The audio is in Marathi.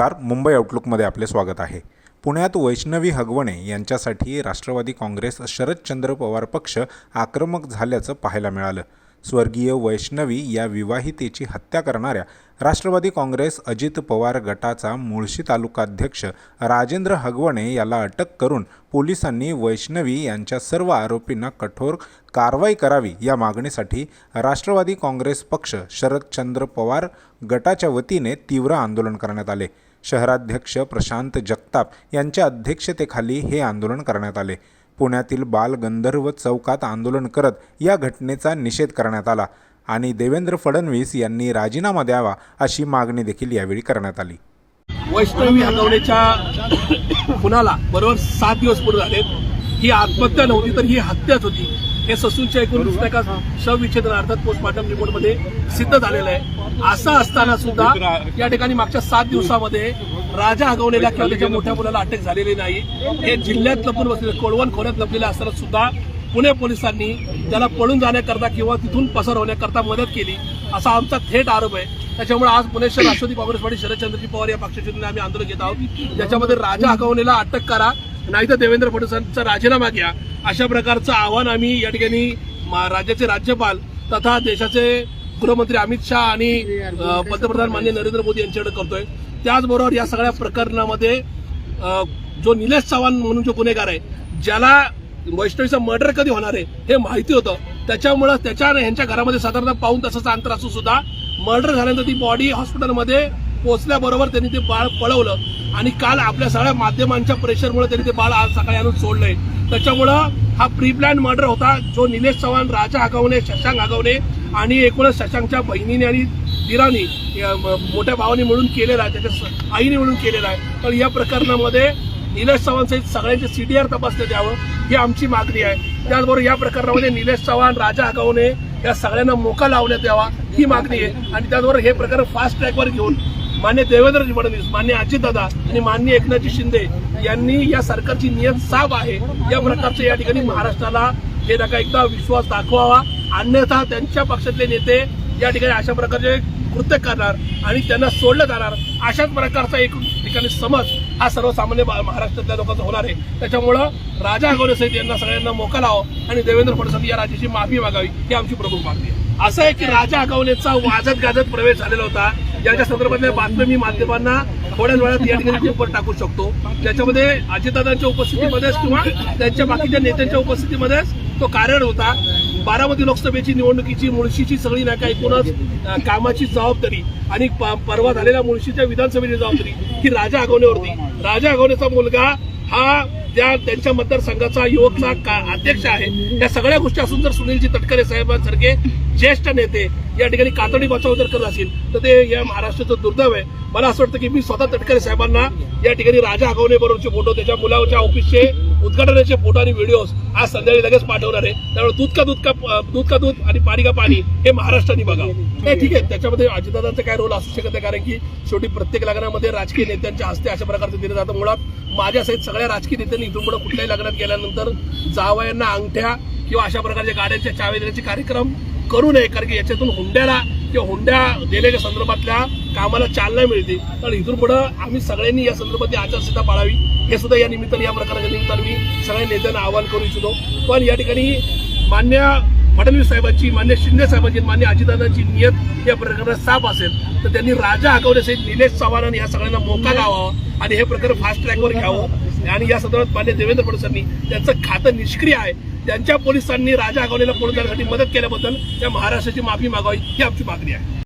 नमस्कार मुंबई आउटलुकमध्ये आपले स्वागत आहे. पुण्यात वैष्णवी हगवणे यांच्यासाठी राष्ट्रवादी काँग्रेस शरदचंद्र पवार पक्ष आक्रमक झाल्याचं पाहायला मिळालं. स्वर्गीय वैष्णवी या विवाहितेची हत्या करणाऱ्या राष्ट्रवादी काँग्रेस अजित पवार गटाचा मुळशी तालुकाध्यक्ष राजेंद्र हगवणे याला अटक करून पोलिसांनी वैष्णवी यांच्या सर्व आरोपींना कठोर कारवाई करावी या मागणीसाठी राष्ट्रवादी काँग्रेस पक्ष शरदचंद्र पवार गटाच्या वतीने तीव्र आंदोलन करण्यात आले. शहराध्यक्ष प्रशांत जगताप यांच्या अध्यक्षतेखाली हे आंदोलन करण्यात आले. पुण्यातील बाल गंधर्व चौकात आंदोलन करत या घटनेचा निषेध करण्यात आला आणि देवेंद्र फडणवीस यांनी राजीनामा द्यावा अशी मागणी देखील यावेळी करण्यात आली. वैष्णवी हगवण्याच्या खुनाला बरोबर सात दिवस पूर्ण झाले ही आत्महत्या नव्हती तर ही हत्याच होती. हे ससूनच्या एकूण दुसऱ्या एका शवविच्छेदन अर्थात पोस्टमॉर्टम रिपोर्टमध्ये सिद्ध झालेलं आहे. असं असताना सुद्धा या ठिकाणी मागच्या सात दिवसामध्ये राजा हगवलेला किंवा त्याच्या मोठ्या मुलाला अटक झालेली नाही. हे जिल्ह्यात लपून बसलेले कोळवण खोऱ्यात लपलेले असताना सुद्धा पुणे पोलिसांनी त्याला पळून जाण्याकरता किंवा तिथून पसार होण्याकरता मदत केली. असा आमचा थेट आरोप आहे. त्याच्यामुळे आज पुणे शहर राष्ट्रवादी काँग्रेस पार्टी शरदचंद्रजी पवार या पक्षाच्या आम्ही आंदोलन घेत आहोत. ज्याच्यामध्ये राजा हगवलेला अटक करा. नाही तर देवेंद्र फडणवीसांचा राजीनामा घ्या. अशा प्रकारचं आव्हान आम्ही या ठिकाणी राज्याचे राज्यपाल तथा देशाचे गृहमंत्री अमित शहा आणि पंतप्रधान माननीय नरेंद्र मोदी यांच्याकडे करतोय. त्याचबरोबर या सगळ्या प्रकरणामध्ये जो निलेश चव्हाण म्हणून जो गुन्हेगार आहे ज्याला वैष्णवीचं मर्डर कधी होणार आहे हे माहिती होतं. त्याच्यामुळं त्याच्या ह्यांच्या घरामध्ये साधारणतः पाऊन तासाचं अंतर असून सुद्धा मर्डर झाल्यानंतर ती बॉडी हॉस्पिटलमध्ये पोहोचल्याबरोबर त्यांनी ते बाळ पळवलं. आणि काल आपल्या सगळ्या माध्यमांच्या प्रेशरमुळे त्यांनी ते बाळ आज सकाळी आणून सोडलंय. त्याच्यामुळं हा प्री प्लॅन मर्डर होता जो निलेश चव्हाण राजा आगावणे शशांक आगावणे आणि एकूणच शशांकच्या बहिणीने आणि इराणी मोठ्या भावाने मिळून केलेला आहे त्याच्या आईने मिळून केलेला आहे. तर या प्रकरणामध्ये निलेश चव्हाण सहित सगळ्यांचे सीडीआर तपासण्यात द्यावं ही आमची मागणी आहे. त्याचबरोबर या प्रकरणामध्ये निलेश चव्हाण राजा आगवणे या सगळ्यांना मोका लावण्यात द्यावा ही मागणी आहे. आणि त्याचबरोबर हे प्रकरण फास्ट ट्रॅकवर घेऊन मान्य देवेंद्रजी फडणवीस मान्य अजितदादा आणि मान्य एकनाथजी शिंदे यांनी या सरकारची नियत साफ आहे. या प्रकारचे या ठिकाणी महाराष्ट्राला हे नका एकदा विश्वास दाखवावा. अन्यथा त्यांच्या पक्षातले नेते या ठिकाणी अशा प्रकारचे कृत्य करणार आणि त्यांना सोडलं जाणार अशाच प्रकारचा एक ठिकाणी समज हा सर्वसामान्य महाराष्ट्रातल्या लोकांचा होणार आहे. त्याच्यामुळं राजा अगोले सहित यांना सगळ्यांना मोका लावा आणि देवेंद्र फडणवीस या राज्याची माफी मागावी ही आमची प्रमुख मागणी आहे. असं आहे की राजा अगवलेचा वाजत गाजत प्रवेश झालेला होता. याच्या संदर्भातल्या बातम्या मी माध्यमांना थोड्याच वेळात या ठिकाणी ग्रुपवर टाकू शकतो. त्याच्यामध्ये अजितदादांच्या उपस्थितीमध्येच किंवा त्यांच्या बाकीच्या नेत्यांच्या उपस्थितीमध्येच तो कार्यरत होता. बारामती लोकसभेची निवडणुकीची मुळशीची सगळी नाही एकूणच कामाची जबाबदारी आणि प- परवा झालेल्या मुळशीच्या विधानसभेची जबाबदारी ही राजा आगवणेवरती. राजा आगवणेचा मुलगा हा त्या त्यांच्या मतदारसंघाचा युवकचा का- अध्यक्ष आहे. या सगळ्या गोष्टी असून जर सुनीलजी तटकरे साहेबांसारखे ज्येष्ठ नेते या ठिकाणी कातडी बचाव जर करत असतील तर ते या महाराष्ट्राचं दुर्दैव आहे. मला असं वाटतं की मी स्वतः तटकरे साहेबांना या ठिकाणी राजा आगवणे बरोबरचे फोटो त्याच्या मुलाच्या ऑफिसचे उद्घाटनाचे फोटो आणि व्हिडिओज आज संध्याकाळी लगेच पाठवणार आहे. त्यामुळे दूध का दूध का दूध का दूध आणि पाणी का पाणी हे महाराष्ट्राने बघावं. नाही ठीक आहे. त्याच्यामध्ये अजितदादांचा काय रोल असू शकत नाही कारण की शेवटी प्रत्येक लग्नामध्ये राजकीय नेत्यांच्या हस्ते अशा प्रकारचे दिलं जातं मुळात माझ्यासहित सगळ्या राजकीय नेत्यांनी इथून पुढे कुठल्याही लग्नात गेल्यानंतर जावयांना अंगठ्या किंवा अशा प्रकारच्या गाड्यांच्या चावे देण्याचे कार्यक्रम करू नये कारण की याच्यातून हुंड्याला किंवा हुंड्या देण्याच्या संदर्भातल्या कामाला चालना मिळते. तर इथून पुढं आम्ही सगळ्यांनी या संदर्भातली आचारसंहिता पाळावी. हे सुद्धा या निमित्ताने या प्रकाराच्या निमित्ताने मी सगळ्या नेत्यांना आवाहन करू इच्छितो. पण या ठिकाणी मान्य फडणवीस साहेबांची मान्य शिंदे साहेबांची मान्य अजितदादांची नियत या प्रकरणात साफ असेल तर त्यांनी राजा आगवण्यासहित निलेश चव्हाण या सगळ्यांना मोका लावावा आणि हे प्रकरण फास्ट ट्रॅकवर घ्यावं. आणि या संदर्भात मान्य देवेंद्र फडणवीसांनी त्यांचं खातं निष्क्रिय आहे. त्यांच्या पोलिसांनी राजा हकवलेला पळून मदत केल्याबद्दल त्या महाराष्ट्राची माफी मागावी ही आमची मागणी आहे.